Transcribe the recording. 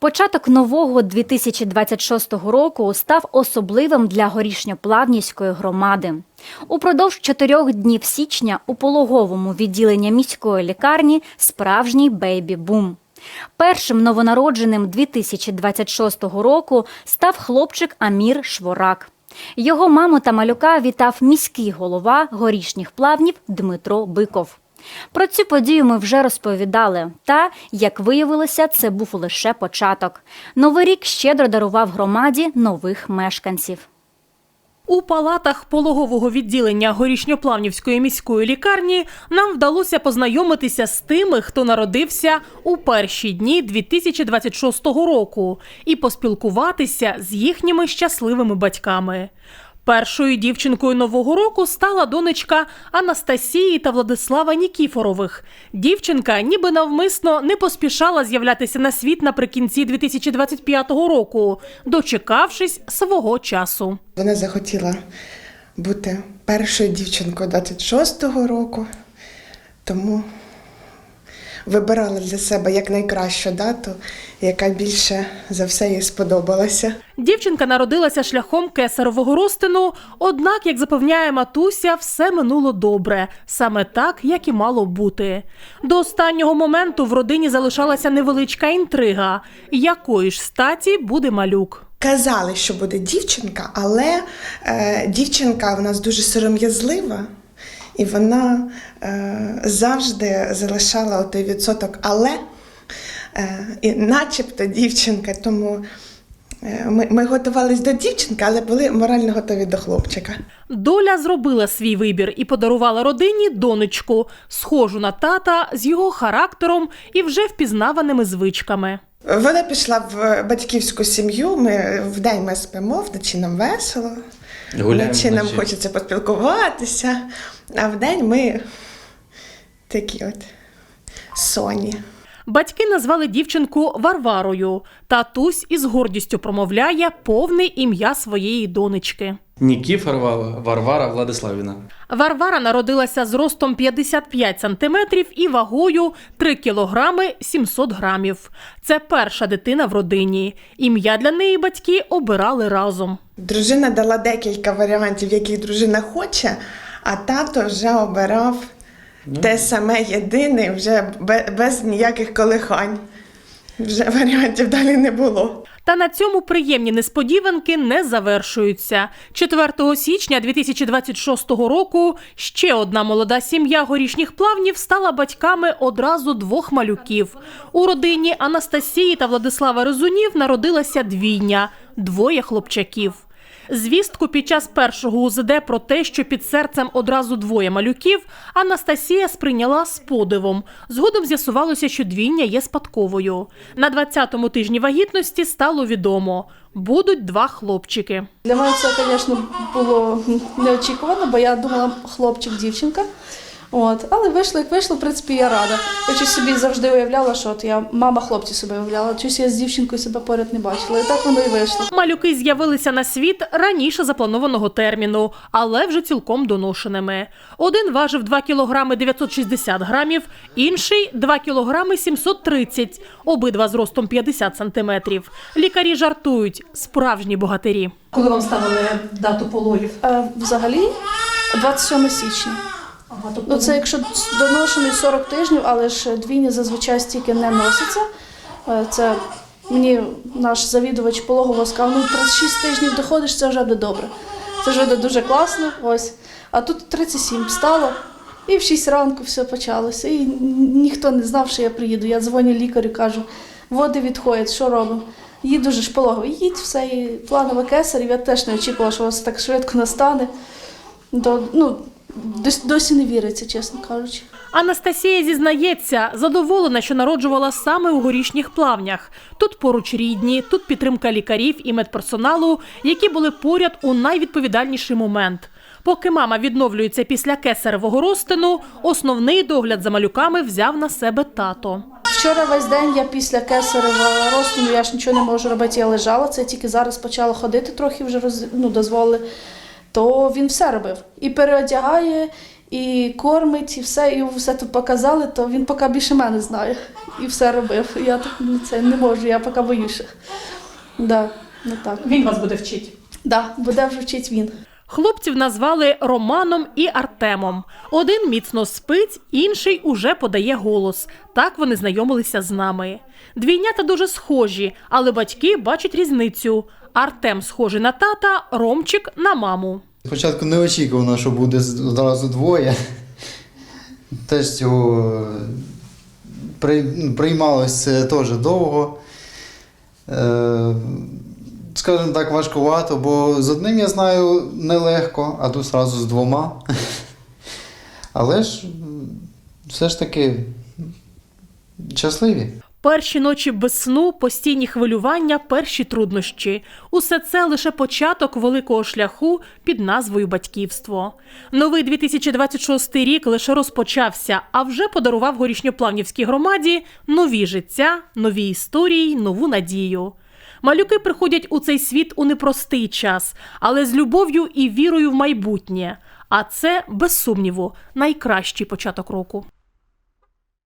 Початок нового 2026 року став особливим для горішньоплавнівської громади. Упродовж чотирьох днів січня у пологовому відділенні міської лікарні справжній бейбі-бум. Першим новонародженим 2026 року став хлопчик Амір Шворак. Його маму та малюка вітав міський голова горішніх плавнів Дмитро Биков. Про цю подію ми вже розповідали. Та, як виявилося, це був лише початок. Новий рік щедро дарував громаді нових мешканців. У палатах пологового відділення горішньоплавнівської міської лікарні нам вдалося познайомитися з тими, хто народився у перші дні 2026 року, і поспілкуватися з їхніми щасливими батьками. Першою дівчинкою нового року стала донечка Анастасії та Владислава Нікіфорових. Дівчинка ніби навмисно не поспішала з'являтися на світ наприкінці 2025 року, дочекавшись свого часу. Вона захотіла бути першою дівчинкою 26-го року, тому вибирала для себе як найкращу дату, яка більше за все їй сподобалася. Дівчинка народилася шляхом кесарового розтину, однак, як запевняє матуся, все минуло добре, саме так, як і мало бути. До останнього моменту в родині залишалася невеличка інтрига, якої ж статі буде малюк. Казали, що буде дівчинка, але е, дівчинка в нас дуже сором'язлива, і вона е, завжди залишала той відсоток але, е, і начебто дівчинка, тому е, ми, ми готувалися до дівчинки, але були морально готові до хлопчика. Доля зробила свій вибір і подарувала родині донечку, схожу на тата з його характером і вже впізнаваними звичками. Вона пішла в батьківську сім'ю. Ми вдень ми спимо, вночі нам весело. Гуляємо Чи нам вночі. хочеться поспілкуватися, а вдень ми такі от соні. Батьки назвали дівчинку Варварою. Татусь із гордістю промовляє повне ім'я своєї донечки. Нікіфорова Варвара Владиславівна. Варвара народилася з ростом 55 сантиметрів і вагою 3 кілограми 700 грамів. Це перша дитина в родині. Ім'я для неї батьки обирали разом. Дружина дала декілька варіантів, яких дружина хоче, а тато вже обирав те саме єдине, вже бе- без ніяких колихань. Вже варіантів далі не було. Та на цьому приємні несподіванки не завершуються. 4 січня 2026 року ще одна молода сім'я горішніх плавнів стала батьками одразу двох малюків. У родині Анастасії та Владислава Резунів народилася двійня двоє хлопчаків. Звістку під час першого УЗД про те, що під серцем одразу двоє малюків, Анастасія сприйняла з подивом. Згодом з'ясувалося, що двійня є спадковою. На 20-му тижні вагітності стало відомо – будуть два хлопчики. Для мене це, звісно, було неочікувано, бо я думала хлопчик, дівчинка. От, але вийшло, як вийшло, в принципі, я рада. Я щось собі завжди уявляла, що от я мама хлопців себе уявляла. Щось я з дівчинкою себе поряд не бачила. І так воно і вийшло. Малюки з'явилися на світ раніше запланованого терміну, але вже цілком доношеними. Один важив 2 кілограми 960 грамів, інший 2 кілограми 730, обидва з ростом 50 сантиметрів. Лікарі жартують – справжні богатирі. Коли вам ставили дату пологів? А взагалі 27 січня. Ну, це якщо доношений 40 тижнів, але ж двійні зазвичай стільки не носиться. Е, Це мені наш завідувач пологового сказав, ну 36 тижнів доходиш, це вже буде добре. Це вже буде дуже класно. Ось. А тут 37 стало, і в 6 ранку все почалося. І ніхто не знав, що я приїду. Я дзвоню лікарю, кажу, води відходять, що робимо? Їду же ж пологовий, їдь, все, і планове кесарів. Я теж не очікувала, що у вас так швидко настане. То, ну, досі не віриться, чесно кажучи. Анастасія зізнається, задоволена, що народжувала саме у горішніх плавнях. Тут поруч рідні, тут підтримка лікарів і медперсоналу, які були поряд у найвідповідальніший момент. Поки мама відновлюється після кесаревого розтину, основний догляд за малюками взяв на себе тато. Вчора весь день я після кесарева розтину, я ж нічого не можу робити, я лежала. Це тільки зараз почала ходити, трохи вже роз, ну, дозволили. То він все робив. І переодягає, і кормить, і все, і все тут показали, то він поки більше мене знає і все робив. Я так ну, це не можу, я поки боюся. Да, ну так. Він вас буде вчити. Да, буде вже вчить він. Хлопців назвали Романом і Артемом. Один міцно спить, інший уже подає голос. Так вони знайомилися з нами. Двійнята дуже схожі, але батьки бачать різницю. Артем схожий на тата, Ромчик на маму. Спочатку не очікувано, що буде одразу двоє. Теж цього при- ну, приймалось це теж довго. Скажімо так, важкувато, бо з одним я знаю нелегко, а тут одразу з двома. Але ж все ж таки щасливі. Перші ночі без сну, постійні хвилювання, перші труднощі. Усе це лише початок великого шляху під назвою батьківство. Новий 2026 рік лише розпочався, а вже подарував горішньоплавнівській громаді нові життя, нові історії, нову надію. Малюки приходять у цей світ у непростий час, але з любов'ю і вірою в майбутнє. А це, без сумніву, найкращий початок року.